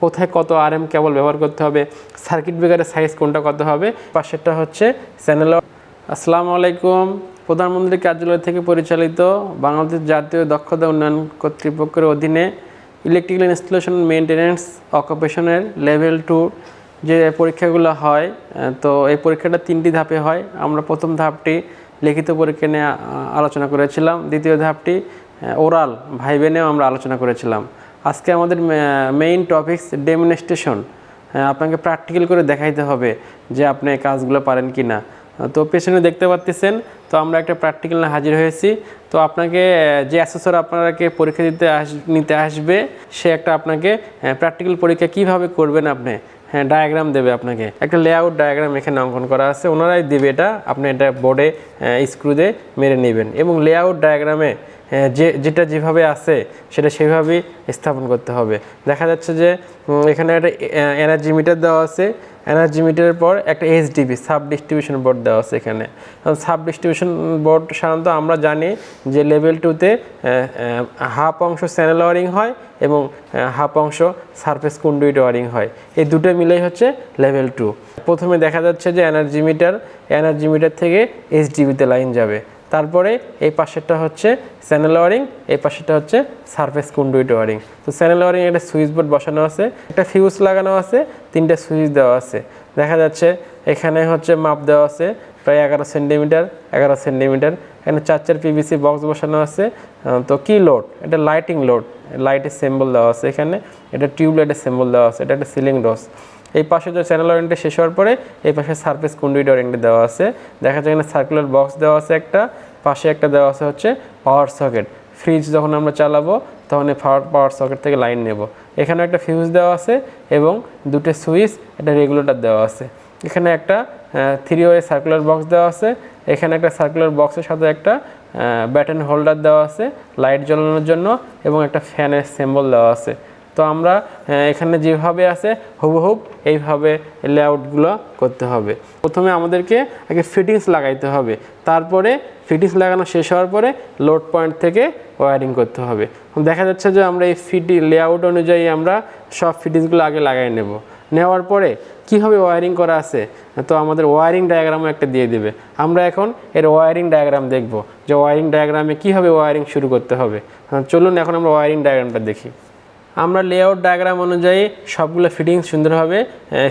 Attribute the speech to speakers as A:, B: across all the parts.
A: কোথায় কত আর এম কেবল ব্যবহার করতে হবে, সার্কিট ব্রেকারের সাইজ কোনটা কত হবে, পাশেরটা হচ্ছে চ্যানেল আসসালামু আলাইকুম। প্রধানমন্ত্রী কার্যালয় থেকে পরিচালিত বাংলাদেশ জাতীয় দক্ষতা উন্নয়ন কর্তৃপক্ষের অধীনে ইলেকট্রিক্যাল ইনস্টলেশন মেনটেন্যান্স অকুপেশনের লেভেল টু যে পরীক্ষাগুলো হয়, তো এই পরীক্ষাটা তিনটি ধাপে হয়। আমরা প্রথম ধাপটি লিখিত পরীক্ষা নিয়ে আলোচনা করেছিলাম। দ্বিতীয় ধাপটি ওরাল ভাইবে নিয়েও আমরা আলোচনা করেছিলাম। আজকে আমাদের মেইন টপিকস ডেমনস্ট্রেশন আপনাকে প্র্যাকটিক্যাল করে দেখাইতে হবে যে আপনি কাজগুলো পারেন কি না তো পেছনে দেখতে পাচ্ছেন তো আমরা একটা প্র্যাকটিক্যাল হাজির হয়েছি। তো আপনাকে, যে অ্যাসেসর আপনাকে পরীক্ষা দিতে আস, নিতে আসবে, সে একটা আপনাকে প্র্যাকটিক্যাল পরীক্ষা কীভাবে করবেন আপনি হ্যাঁ ডায়াগ্রাম দেবে আপনাকে। একটা লেআউট ডায়াগ্রাম এখানে অঙ্কন করা আছে, ওনারাই দেবে এটা, আপনি এটা বোর্ডে স্ক্রু দিয়ে মেরে নেবেন। এবং লেআউট ডায়াগ্রামে যে, যেটা যেভাবে আছে, সেটা সেভাবেই স্থাপন করতে হবে। দেখা যাচ্ছে যে এখানে একটা এনার্জি মিটার দেওয়া আছে। এনার্জি মিটারের পর একটা এইচডিবি সাব ডিস্ট্রিবিউশন বোর্ড দেওয়া আছে এখানে। সাব ডিস্ট্রিবিউশন বোর্ড সাধারণত আমরা জানি যে লেভেল টুতে হাফ অংশ চ্যানেল ওয়ারিং হয় এবং হাফ অংশ সারফেস কন্ডুইট ওয়ারিং হয়। এই দুটো মিলেই হচ্ছে লেভেল টু প্রথমে দেখা যাচ্ছে যে এনার্জি মিটার এনার্জি মিটার থেকে এইচডিবিতে লাইন যাবে। তারপরে এই পাশেরটা হচ্ছে চ্যানেল ওয়ারিং, এই পাশেরটা হচ্ছে সারফেস কন্ডুইট ওয়ারিং। তো চ্যানেল ওয়ারিং একটা সুইচ বোর্ড বসানো আছে, একটা ফিউজ লাগানো আছে, তিনটা সুইচ দেওয়া আছে। দেখা যাচ্ছে এখানে হচ্ছে মাপ দেওয়া আছে, প্রায় এগারো সেন্টিমিটার এগারো সেন্টিমিটার। এখানে চার চার পিভিসি বক্স বসানো আছে। তো কি লোড? এটা লাইটিং লোড, লাইটের সিম্বল দেওয়া আছে এখানে। এটা টিউবলাইটের সিম্বল দেওয়া আছে, এটা একটা সিলিং ডস এই পাশে যে চ্যানেল ওয়ারেন্টি শেষ হওয়ার পরে এই পাশে সার্ফেস কন্ডুইট ওয়ারেন্টি দেওয়া আছে। দেখা যায় এখানে সার্কুলার বক্স দেওয়া আছে একটা, পাশে একটা দেওয়া আছে হচ্ছে পাওয়ার সকেট ফ্রিজ যখন আমরা চালাবো, তখন এই পাওয়ার পাওয়ার সকেট থেকে লাইন নেব। এখানে একটা ফিউজ দেওয়া আছে এবং দুটো সুইচ একটা রেগুলেটর দেওয়া আছে। এখানে একটা থ্রি ওয়ে সার্কুলার বক্স দেওয়া আছে। এখানে একটা সার্কুলার বক্সের সাথে একটা ব্যাটন হোল্ডার দেওয়া আছে লাইট জ্বালানোর জন্য এবং একটা ফ্যানের সিম্বল দেওয়া আছে। তো আমরা এখানে যেভাবে আছে হুবহুব এইভাবে লেআউটগুলো করতে হবে। প্রথমে আমাদেরকে আগে ফিটিংস লাগাইতে হবে। তারপরে ফিটিংস লাগানো শেষ হওয়ার পরে লোড পয়েন্ট থেকে ওয়ারিং করতে হবে। দেখা যাচ্ছে যে আমরা এই ফিটি লেআউট অনুযায়ী আমরা সব ফিটিংসগুলো আগে লাগাই নেব। নেওয়ার পরে কীভাবে ওয়ারিং করা আছে? তো আমাদের ওয়ারিং ডায়াগ্রামও একটা দিয়ে দেবে। আমরা এখন এর ওয়ারিং ডায়াগ্রাম দেখব যে ওয়ারিং ডায়াগ্রামে কীভাবে ওয়ারিং শুরু করতে হবে। হ্যাঁ, চলুন এখন আমরা ওয়ারিং ডায়াগ্রামটা দেখি। আমরা লেআউট ডায়াগ্রাম অনুযায়ী সবগুলো ফিটিংস সুন্দরভাবে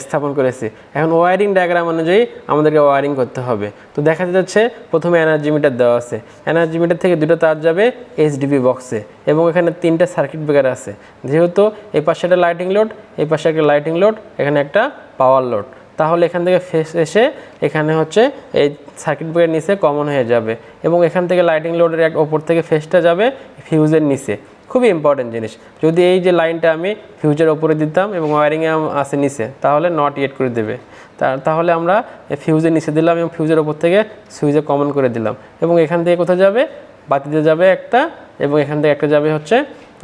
A: স্থাপন করেছি। এখন ওয়ারিং ডায়াগ্রাম অনুযায়ী আমাদেরকে ওয়ারিং করতে হবে। তো দেখা যাচ্ছে, প্রথমে এনার্জি মিটার দেওয়া আছে। এনার্জি মিটার থেকে দুটো তার যাবে এইচডিবি বক্সে এবং এখানে তিনটা সার্কিট ব্রেকার আছে। যেহেতু এই পাশে একটা লাইটিং লোড এই পাশে একটা লাইটিং লোড এখানে একটা পাওয়ার লোড তাহলে এখান থেকে ফেস এসে এখানে হচ্ছে এই সার্কিট ব্রেকার নিচে কমন হয়ে যাবে এবং এখান থেকে লাইটিং লোডের এক ওপর থেকে ফেসটা যাবে ফিউজের নিচে। খুবই ইম্পর্টেন্ট জিনিস। যদি এই যে লাইনটা আমি ফিউজের ওপরে দিতাম এবং ওয়ারিংয়ে আসে নিচে, তাহলে নট ইয়েট করে দেবে। তাহলে আমরা ফিউজের নিচে দিলাম এবং ফিউজের ওপর থেকে সুইচে কমন করে দিলাম। এবং এখান থেকে কোথায় যাবে? বাতিতে যাবে একটা, এবং এখান থেকে একটা যাবে হচ্ছে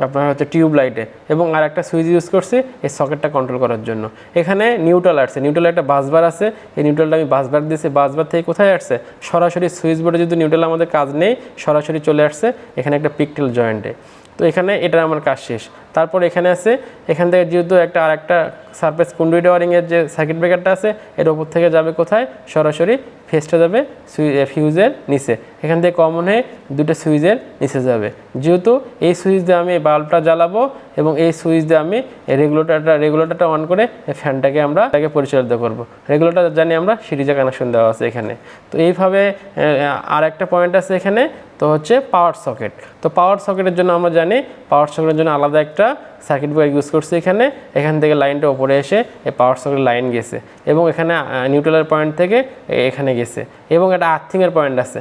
A: আপনার হচ্ছে টিউব লাইটে এবং আর একটা সুইচ ইউজ করছি এই সকেটটা কন্ট্রোল করার জন্য। এখানে নিউট্রাল আসছে। নিউট্রাল একটা বাসবার আছে। এই নিউট্রালটা আমি বাসবার দিয়েছি। বাসবার থেকে কোথায় আসছে? সরাসরি সুইচ বোর্ডে যদি নিউট্রাল আমাদের কাজ নেই, সরাসরি চলে আসছে। এখানে একটা পিকটেল জয়েন্টে তো এখানে এটা আমার কাজ শেষ। তারপর এখানে আছে, এখান থেকে যেহেতু একটা আর একটা সারফেস কুন্ডুইড ওয়ারিংয়ের যে সার্কিট ব্রেকারটা আছে, এর ওপর থেকে যাবে কোথায়? সরাসরি ফেসটা যাবে ফিউজের নিচে। এখান থেকে কমন হয়ে দুটো সুইচের নিচে যাবে। যেহেতু এই সুইচ দিয়ে আমি বাল্বটা জ্বালাবো এবং এই সুইচ দিয়ে আমি রেগুলেটরটা রেগুলেটরটা অন করে ফ্যানটাকে আমরা তাকে পরিচালিত করব। রেগুলেটর জানি আমরা সিরিজে কানেকশন দেওয়া আছে এখানে। তো এইভাবে আর একটা পয়েন্ট আছে এখানে, তো হচ্ছে পাওয়ার সকেট তো পাওয়ার সকেটের জন্য আমরা জানি পাওয়ার সকেটের জন্য আলাদা একটা সার্কিট ব্রেকার ইউজ করছি এখানে। এখান থেকে লাইনটা ওপরে এসে এই পাওয়ার সকেট লাইন গেছে এবং এখানে নিউট্রালের পয়েন্ট থেকে এখানে গেছে। এবং একটা আর্থিংয়ের পয়েন্ট আছে।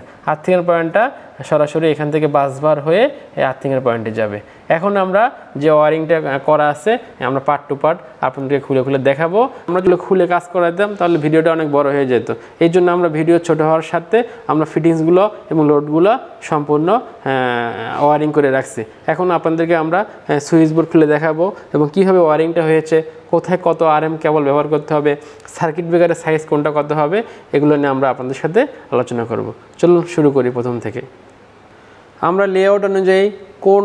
A: আর্থিংয়ের পয়েন্টটা সরাসরি এখান থেকে বাসবার হয়ে এই আর্থিংয়ের পয়েন্টে যাবে। এখন আমরা যে ওয়ারিংটা করা আছে, আমরা পার্ট টু পার্ট আপনাদেরকে খুলে খুলে দেখাবো। আমরা যদি খুলে কাজ করাতাম তাহলে ভিডিওটা অনেক বড় হয়ে যেত। এই জন্য আমরা ভিডিও ছোট হওয়ার সাথে আমরা ফিটিংসগুলো এবং লোডগুলো সম্পূর্ণ ওয়ারিং করে রাখছি। এখন আপনাদেরকে আমরা সুইচ বোর্ড খুলে দেখাবো এবং কীভাবে ওয়ারিংটা হয়েছে কোথায় কত আর এম কেবল ব্যবহার করতে হবে সার্কিট ব্রেকারের সাইজ কোনটা কত হবে, এগুলো নিয়ে আমরা আপনাদের সাথে আলোচনা করব। চলুন শুরু করি প্রথম থেকে। আমরা লেআউট অনুযায়ী কোন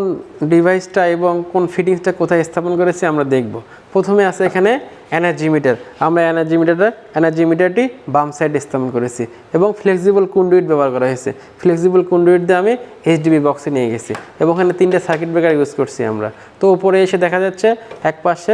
A: ডিভাইসটা এবং কোন ফিটিংসটা কোথায় স্থাপন করেছি আমরা দেখব। প্রথমে আছে এখানে এনার্জি মিটার আমরা এনার্জি মিটারটা এনার্জি মিটারটি বাম সাইডে স্থাপন করেছি এবং ফ্লেক্সিবল কুন্ডুইট ব্যবহার করা হয়েছে। ফ্লেক্সিবল কুন্ডুইট দিয়ে আমি এইচডিবি বক্সে নিয়ে গেছি এবং ওখানে তিনটে সার্কিট ব্রেকার ইউজ করছি আমরা। তো উপরে এসে দেখা যাচ্ছে এক পাশে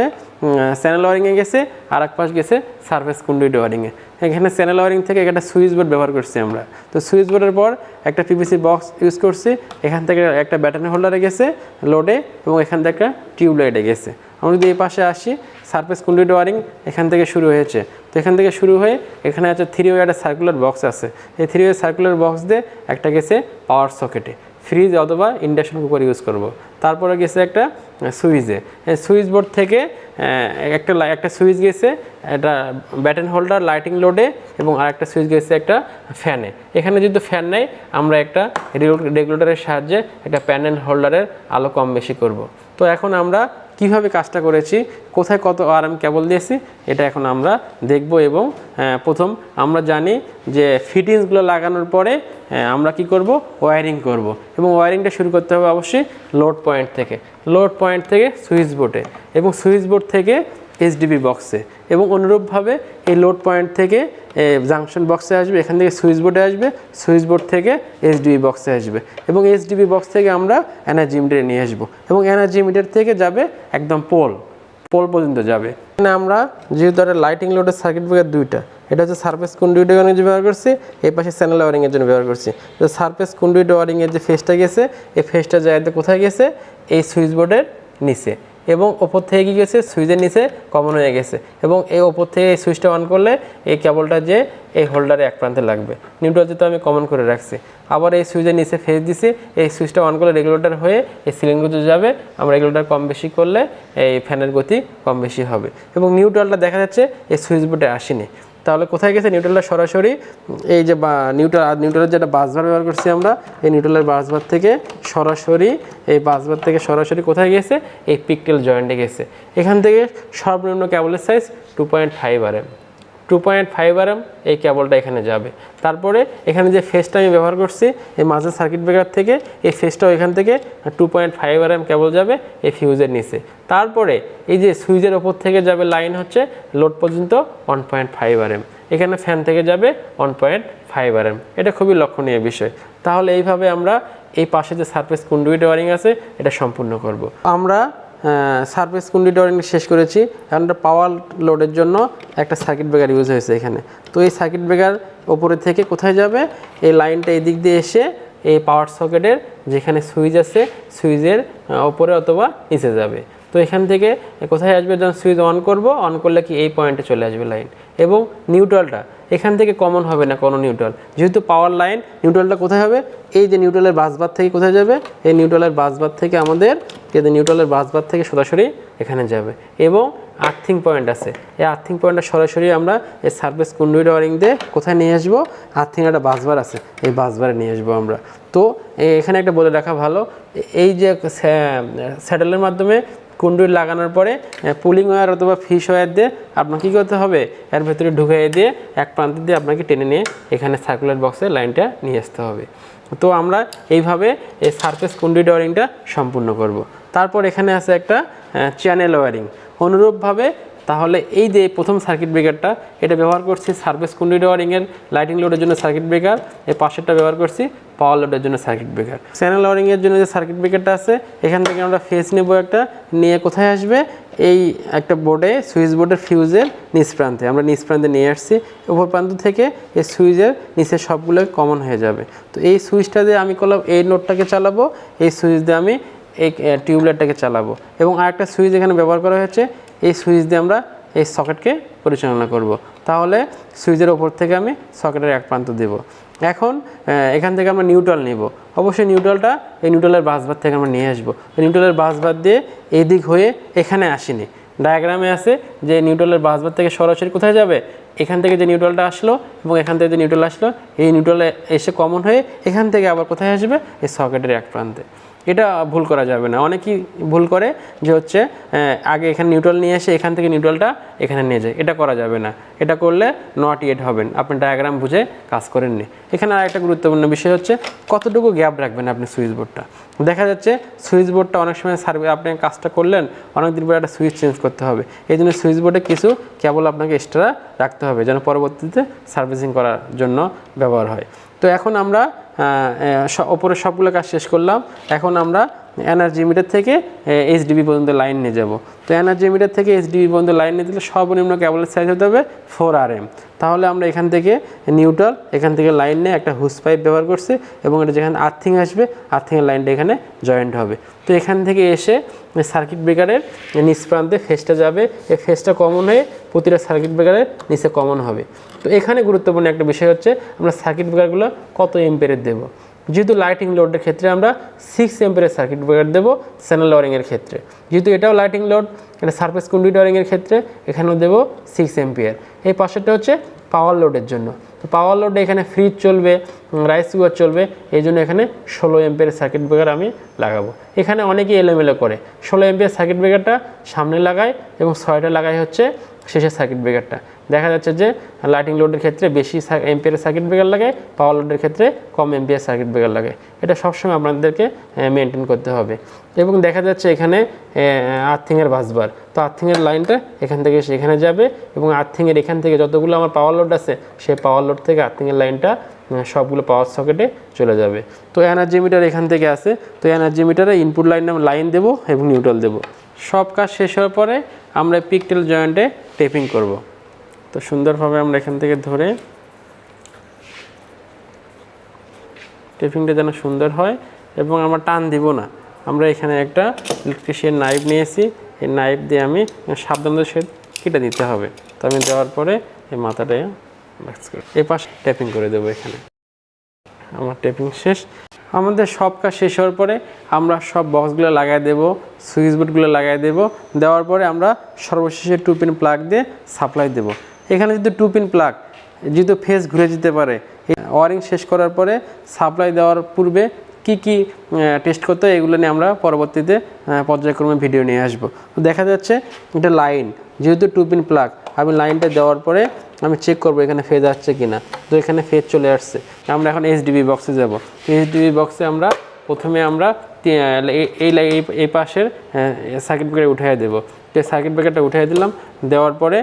A: চ্যানেল ওয়ারিংয়ে গেছে আর এক পাশ গেছে সার্ফেস কুন্ডুইট ওয়ারিংয়ে এখানে চ্যানেল ওয়ারিং থেকে একটা সুইচ বোর্ড ব্যবহার করছি আমরা। তো সুইচ বোর্ডের পর একটা পিভিসি বক্স ইউজ করছি, এখান থেকে একটা ব্যাটারি হোল্ডারে গেছে লোডে এবং এখান থেকে একটা টিউবলাইটে গেছে। আমরা যদি এই পাশে আসি সার্ফেস কুন্ডুইট ওয়ারিং এখান থেকে শুরু হয়েছে। তো এখান থেকে শুরু হয়ে এখানে আছে থ্রি ওয়ে একটা সার্কুলার বক্স আছে। এই থ্রি ওয়ে সার্কুলার বক্স দিয়ে একটা গেছে পাওয়ার সকেটে ফ্রিজ অথবা ইন্ডাকশন কুকার ইউজ করব। তারপরে গেছে একটা সুইচে। সুইচ বোর্ড থেকে একটা একটা সুইচ গেছে, একটা ব্যাটেন হোল্ডার, লাইটিং লোডে, এবং আর একটা সুইচ গেছে একটা ফ্যানে। এখানে যেহেতু ফ্যান নেই, আমরা একটা রেগুলেটরের সাহায্যে একটা প্যানেল হোল্ডারের আলো কম বেশি করব। তো এখন আমরা কীভাবে কাজটা করেছি, কোথায় কত আর আমি কেবল দিয়েছি, এটা এখন আমরা দেখব এবং প্রথম আমরা জানি যে ফিটিংসগুলো লাগানোর পরে আমরা কি করব ওয়ারিং করব এবং ওয়ারিংটা শুরু করতে হবে অবশ্যই লোড পয়েন্ট থেকে। লোড পয়েন্ট থেকে সুইচ বোর্ডে এবং সুইচ বোর্ড থেকে এইচডিবি বক্সে এবং অনুরূপভাবে এই লোড পয়েন্ট থেকে জাংশন বক্সে আসবে, এখান থেকে সুইচ বোর্ডে আসবে সুইচ বোর্ড থেকে এইচডিবি বক্সে আসবে। এবং এইচডিবি বক্স থেকে আমরা এনার্জি মিটারে নিয়ে আসব। এবং এনার্জি মিটার থেকে যাবে একদম পোল পোল পর্যন্ত যাবে। এখানে আমরা যেহেতু একটা লাইটিং লোডের সার্কিট ব্রেকার দুইটা, এটা হচ্ছে সার্ফেস কন্ডুইটের জন্য ব্যবহার করছি, এই পাশে চ্যানেল ওয়ারিংয়ের জন্য ব্যবহার করছি। তো সার্ফেস কন্ডুইট ওয়ারিংয়ের যে ফেসটা গেছে, এই ফেসটা জায়গাতে কোথায় গেছে? এই সুইচ বোর্ডের নিচে। এবং ওপর থেকে কী গেছে? সুইচের নিচে কমন হয়ে গেছে। এবং এই ওপর থেকে এই সুইচটা অন করলে এই কেবলটা যে এই হোল্ডারে এক প্রান্তে লাগবে। নিউট্রাল যেহেতু আমি কমন করে রাখছি। আবার এই সুইচের নিচে ফেস দিছি। এই সুইচটা অন করলে রেগুলেটর হয়ে এই সিলিন্ডার যাবে। আমরা রেগুলেটার কম বেশি করলে এই ফ্যানের গতি কম বেশি হবে। এবং নিউট্রালটা দেখা যাচ্ছে এই সুইচ বোর্ডে আসেনি। তাহলে কোথায় গেছে নিউট্রালটা? সরাসরি এই যে বা, নিউট্রাল নিউট্রালের যেটা বাসবার ব্যবহার করছি আমরা, এই নিউট্রালের বাসবার থেকে সরাসরি, এই বাসবার থেকে সরাসরি কোথায় গেছে? এই পিকটেল জয়েন্টে গেছে। এখান থেকে সর্বনিম্ন ক্যাবলের size two point five R M two point five R M এই কেবলটা এখানে যাবে। তারপরে এখানে যে ফেসটা আমি ব্যবহার করছি, এই মাঝের সার্কিট ব্রেকার থেকে এই ফেসটাও এখান থেকে two point five R M cable যাবে এই ফিউজের নিচে। তারপরে এই যে সুইচের ওপর থেকে যাবে লাইন হচ্ছে লোড পর্যন্ত one point five R M এখানে ফ্যান থেকে যাবে one point five R M এটা খুবই লক্ষণীয় বিষয়। তাহলে এইভাবে আমরা এই পাশে যে সার্ফেস কুন্ডুইট ওয়ারিং আছে, এটা সম্পূর্ণ করব। আমরা সার্ফেস কুন্ডুইট ওয়ারিং শেষ করেছি। এখন পাওয়ার লোডের জন্য একটা সার্কিট ব্রেকার ইউজ হয়েছে এখানে। তো এই সার্কিট ব্রেকার ওপরে থেকে কোথায় যাবে? এই লাইনটা এই দিক দিয়ে এসে এই পাওয়ার সকেটের যেখানে সুইচ আছে সুইচের ওপরে অথবা নিচে যাবে। তো এখান থেকে কোথায় আসবে? যখন সুইচ অন করব অন করলে কি এই পয়েন্টে চলে আসবে লাইন এবং নিউট্রালটা এখান থেকে কমন হবে না কোনো নিউট্রাল যেহেতু পাওয়ার লাইন নিউট্রালটা কোথায় হবে? এই যে নিউট্রালের বাসবার থেকে কোথায় যাবে? এই নিউট্রালের বাসবার থেকে আমাদের যে নিউট্রালের বাসবার থেকে সরাসরি এখানে যাবে। এবং আর্থিং পয়েন্ট আছে। এই আর্থিং পয়েন্টটা সরাসরি আমরা এই সার্ভিস কুন্ডুইট ওয়ারিং দিয়ে কোথায় নিয়ে আসব? আর্থিং একটা বাসবার আছে। এই বাসবারে নিয়ে আসব আমরা। তো এখানে একটা বলে রাখা ভালো, এই যে স্যাটেলের মাধ্যমে কুন্ডুইট লাগানোর পরে পুলিং ওয়ার অথবা ফিশ ওয়ার দিয়ে আপনাকে কী করতে হবে? এর ভেতরে ঢুকাই দিয়ে এক প্রান্ত দিয়ে আপনাকে টেনে নিয়ে এখানে সার্কুলার বক্সে লাইনটা নিয়ে আসতে হবে। তো আমরা এইভাবে এই সারফেস কুন্ডি ওয়ারিংটা সম্পূর্ণ করব। তারপর এখানে আছে একটা চ্যানেল ওয়ারিং অনুরূপভাবে তাহলে এই যে প্রথম সার্কিট ব্রেকারটা এটা ব্যবহার করছি সার্ভিস কুন্ডুইট ওয়ারিংয়ের লাইটিং লোডের জন্য সার্কিট ব্রেকার এই পাশেরটা ব্যবহার করছি পাওয়ার লোডের জন্য সার্কিট ব্রেকার চ্যানেল ওয়ারিংয়ের জন্য যে সার্কিট ব্রেকারটা আছে, এখান থেকে আমরা ফেস নেব একটা, নিয়ে কোথায় আসবে? এই একটা বোর্ডে সুইচ বোর্ডের ফিউজের নিচ প্রান্তে। আমরা নিচ প্রান্তে নিয়ে আসছি, উপর প্রান্ত থেকে এই সুইচের নিচে সবগুলো কমন হয়ে যাবে। তো এই সুইচটা দিয়ে আমি করলাম, এই নোটটাকে চালাবো, এই সুইচ দিয়ে আমি এই টিউবলাইটটাকে চালাবো। এবং আরেকটা সুইচ এখানে ব্যবহার করা হয়েছে এই সুইচ দিয়ে আমরা এই সকেটকে পরিচালনা করব। তাহলে সুইচের ওপর থেকে আমি সকেটের এক প্রান্ত দেব। এখন এখান থেকে আমরা নিউট্রাল নিব। অবশ্যই নিউট্রালটা এই নিউট্রালের বাসবার থেকে আমরা নিয়ে আসব। নিউট্রালের বাসবার দিয়ে এই দিক হয়ে এখানে আসিনি। ডায়াগ্রামে আছে যে নিউট্রালের বাসবার থেকে সরাসরি কোথায় যাবে? এখান থেকে যে নিউট্রালটা আসলো এবং এখান থেকে যে নিউট্রাল আসলো, এই নিউট্রালে এসে কমন হয়ে এখান থেকে আবার কোথায় আসবে? এই সকেটের এক প্রান্তে। এটা ভুল করা যাবে না। অনেকেই ভুল করে যে হচ্ছে আগে এখানে নিউট্রাল নিয়ে এসে এখান থেকে নিউট্রালটা এখানে নিয়ে যায়। এটা করা যাবে না। এটা করলে নট ইয়েট হবেন আপনি ডায়াগ্রাম বুঝে কাজ করেননি এখানে আর একটা গুরুত্বপূর্ণ বিষয় হচ্ছে, কতটুকু গ্যাপ রাখবেন আপনি সুইচ বোর্ডটা দেখা যাচ্ছে সুইচ বোর্ডটা অনেক সময় সার্ভে আপনি কাজটা করলেন অনেক দিন পরে একটা সুইচ চেঞ্জ করতে হবে। এই জন্য সুইচ বোর্ডে কিছু কেবল আপনাকে এক্সট্রা রাখতে হবে, যেন পরবর্তীতে সার্ভিসিং করার জন্য ব্যবহার হয়। তো এখন আমরা ওপরের সবগুলো কাজ শেষ করলাম। এখন আমরা এনার্জি মিটার থেকে এইচডিবি পর্যন্ত লাইন নিয়ে যাব। তো এনার্জি মিটার থেকে এইচডিবি পর্যন্ত লাইন নিয়ে দিলে সর্বনিম্ন কেবলের সাইজ হতে হবে ফোর আর এম তাহলে আমরা এখান থেকে নিউট্রাল এখান থেকে লাইন নিয়ে একটা হুস পাইপ ব্যবহার করছি এবং এটা যেখানে আর্থিং আসবে আর্থিংয়ের লাইনটা এখানে জয়েন্ট হবে। তো এখান থেকে এসে সার্কিট ব্রেকারের নিচ প্রান্তে ফেসটা যাবে। এই ফেসটা কমন হয়ে প্রতিটা সার্কিট ব্রেকারের নিচে কমন হবে। তো এখানে গুরুত্বপূর্ণ একটা বিষয় হচ্ছে আমরা সার্কিট ব্রেকারগুলো কত এম্পেয়ারের দেবো? যেহেতু লাইটিং লোডের ক্ষেত্রে আমরা সিক্স এম্পেয়ারের সার্কিট ব্রেকার দেবো স্যানেল ওয়ারিংয়ের ক্ষেত্রে। যেহেতু এটাও লাইটিং লোড এটা সার্ফেস কন্ডুইট ওয়ারিংয়ের ক্ষেত্রে, এখানেও দেবো সিক্স এম্পিয়ার এই পাশেরটা হচ্ছে পাওয়ার লোডের জন্য। তো পাওয়ার লোডে এখানে ফ্রিজ চলবে রাইস কুকার চলবে, এই জন্য এখানে ষোলো এম্পের সার্কিট ব্রেকার আমি লাগাবো। এখানে অনেকেই এলোমেলো করে। ষোলো এম্পিয়ার সার্কিট ব্রেকারটা সামনে লাগায় এবং ছয়টা লাগাই হচ্ছে শেষের সার্কিট ব্রেকারটা দেখা যাচ্ছে যে লাইটিং লোডের ক্ষেত্রে বেশি এম্পিয়ারের সার্কিট ব্রেকার লাগে পাওয়ার লোডের ক্ষেত্রে কম এম্পিয়ার সার্কিট ব্রেকার লাগে। এটা সবসময় আপনাদেরকে মেনটেন করতে হবে। এবং দেখা যাচ্ছে এখানে আর্থিংয়ের বাসবার তো আর্থিংয়ের লাইনটা এখান থেকে সেখানে যাবে এবং আর্থিংয়ের এখান থেকে যতগুলো আমার পাওয়ার লোড আছে সেই পাওয়ার লোড থেকে আর্থিংয়ের লাইনটা সবগুলো পাওয়ার সকেটে চলে যাবে। তো এনার্জি মিটার এখান থেকে আসে তো এনার্জি মিটারে ইনপুট লাইন লাইন দেবো এবং নিউট্রাল দেবো। সব কাজ শেষ হওয়ার পরে আমরা পিকটেল জয়েন্টে টেপিং করব। তো সুন্দরভাবে আমরা এখান থেকে ধরে টেপিংটা যেন সুন্দর হয় এবং আমরা টান দিব না। আমরা এখানে একটা ইলেকট্রিশিয়ান নাইফ নিয়েছি। এই নাইফ দিয়ে আমি সাবধানতার সহিত কেটে দিতে হবে। তো আমি দেওয়ার পরে এই মাথাটা এই পাশে টেপিং করে দেবো এখানে। আমার টেপিং শেষ। আমাদের সব কাজ শেষ হওয়ার পরে আমরা সব বক্সগুলো লাগাই দেব সুইচ বোর্ডগুলো লাগাই দেব। দেওয়ার পরে আমরা সর্বশেষে টু পিন প্লাগ দিয়ে সাপ্লাই দেব। এখানে যদি টু পিন প্লাগ যেহেতু ফেস ঘুরে যেতে পারে ওয়ারিং শেষ করার পরে সাপ্লাই দেওয়ার পূর্বে কি কি টেস্ট করতে এগুলো নিয়ে আমরা পরবর্তীতে পর্যায়ক্রমে ভিডিও নিয়ে আসব। তো দেখা যাচ্ছে এটা লাইন যেহেতু টু পিন প্লাগ আমি লাইনটা দেওয়ার পরে আমি চেক করব এখানে ফেজ আসছে কিনা। তো এখানে ফেজ চলে আসছে। আমরা এখন এইচডিবি বক্সে যাব। এইচডিবি বক্সে আমরা প্রথমে আমরা এই- এই পাশের সার্কিট ব্রেকার উঠিয়ে দেবো। সার্কিট ব্রেকারটা উঠিয়ে দিলাম, দেওয়ার পরে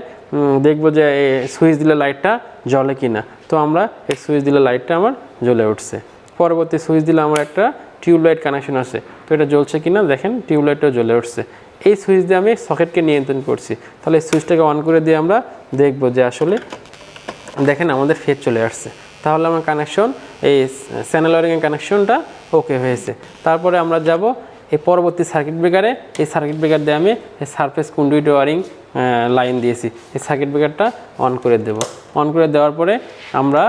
A: দেখব যে সুইচ দিলে লাইটটা জ্বলে কিনা। তো আমরা এই সুইচ দিলে লাইটটা আমার জ্বলে উঠছে। পরবর্তী সুইচ দিলে আমার একটা টিউবলাইট কানেকশন আছে। তো এটা জ্বলছে কিনা দেখেন টিউবলাইটটাও জ্বলে উঠছে। এই সুইচ দিয়ে আমি সকেটকে নিয়ন্ত্রণ করছি। তাহলে এই সুইচটাকে অন করে দিয়ে আমরা দেখব যে আসলে দেখেন আমাদের ফেজ চলে আসছে। তাহলে আমার কানেকশন, এই চ্যানেল ওয়ারিংয়ের কানেকশনটা ওকে হয়েছে। তারপরে আমরা যাব এই পরবর্তী সার্কিট ব্রেকারে এই সার্কিট ব্রেকার দিয়ে আমি এই সারফেস কন্ডুইট ওয়ারিং লাইন দিয়েছি। এই সার্কিট ব্রেকারটা অন করে দেব। অন করে দেওয়ার পরে আমরা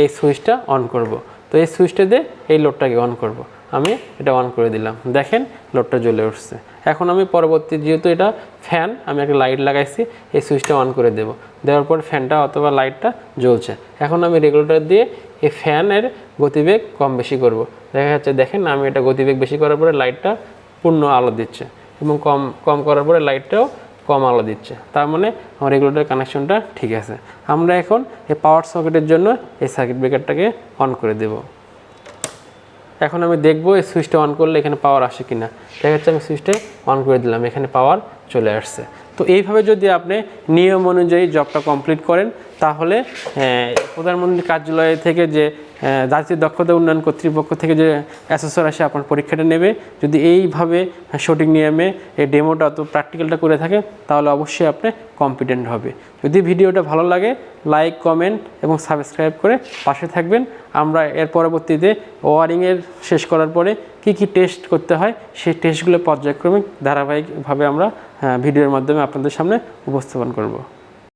A: এই সুইচটা অন করব। তো এই সুইচটা দিয়ে এই লোডটাকে অন করব। আমি এটা অন করে দিলাম। দেখেন লোডটা জ্বলে উঠছে। এখন আমি পরবর্তী যেহেতু এটা ফ্যান আমি একটা লাইট লাগাইছি, এই সুইচটা অন করে দেব। দেওয়ার পর ফ্যানটা অথবা লাইটটা জ্বলছে। এখন আমি রেগুলেটর দিয়ে এই ফ্যানের গতিবেগ কম বেশি করব। দেখা যাচ্ছে, দেখেন আমি এটা গতিবেগ বেশি করার পরে লাইটটা পূর্ণ আলো দিচ্ছে এবং কম কম করার পরে লাইটটাও কম আলো দিচ্ছে। তার মানে আমার রেগুলেটর কানেকশনটা ঠিক আছে। আমরা এখন এই পাওয়ার সকেটের জন্য এই সার্কিট ব্রেকারটাকে অন করে দেবো। এখন আমি দেখব এই সুইচটা অন করলে এখানে পাওয়ার আসে কিনা। দেখা যাচ্ছে আমি সুইচটা অন করে দিলাম, এখানে পাওয়ার চলে আসছে। তো এইভাবে যদি আপনি নিয়ম অনুযায়ী জবটা কমপ্লিট করেন, তাহলে প্রধানমন্ত্রীর কার্যালয় থেকে যে জাতীয় দক্ষতা উন্নয়ন কর্তৃপক্ষ থেকে যে অ্যাসেসর আসে, আপনার পরীক্ষাটা নেবে। যদি এইভাবে সঠিক নিয়মে এই ডেমোটা অত প্র্যাকটিক্যালটা করে থাকে, তাহলে অবশ্যই আপনি কম্পিটেন্ট হবে। যদি ভিডিওটা ভালো লাগে লাইক কমেন্ট এবং সাবস্ক্রাইব করে পাশে থাকবেন। আমরা এর পরবর্তীতে ওয়ারিংয়ের শেষ করার পরে কি কি টেস্ট করতে হয়, সেই টেস্টগুলো পর্যায়ক্রমিক, ধারাবাহিকভাবে আমরা ভিডিওর মাধ্যমে আপনাদের সামনে উপস্থাপন করব।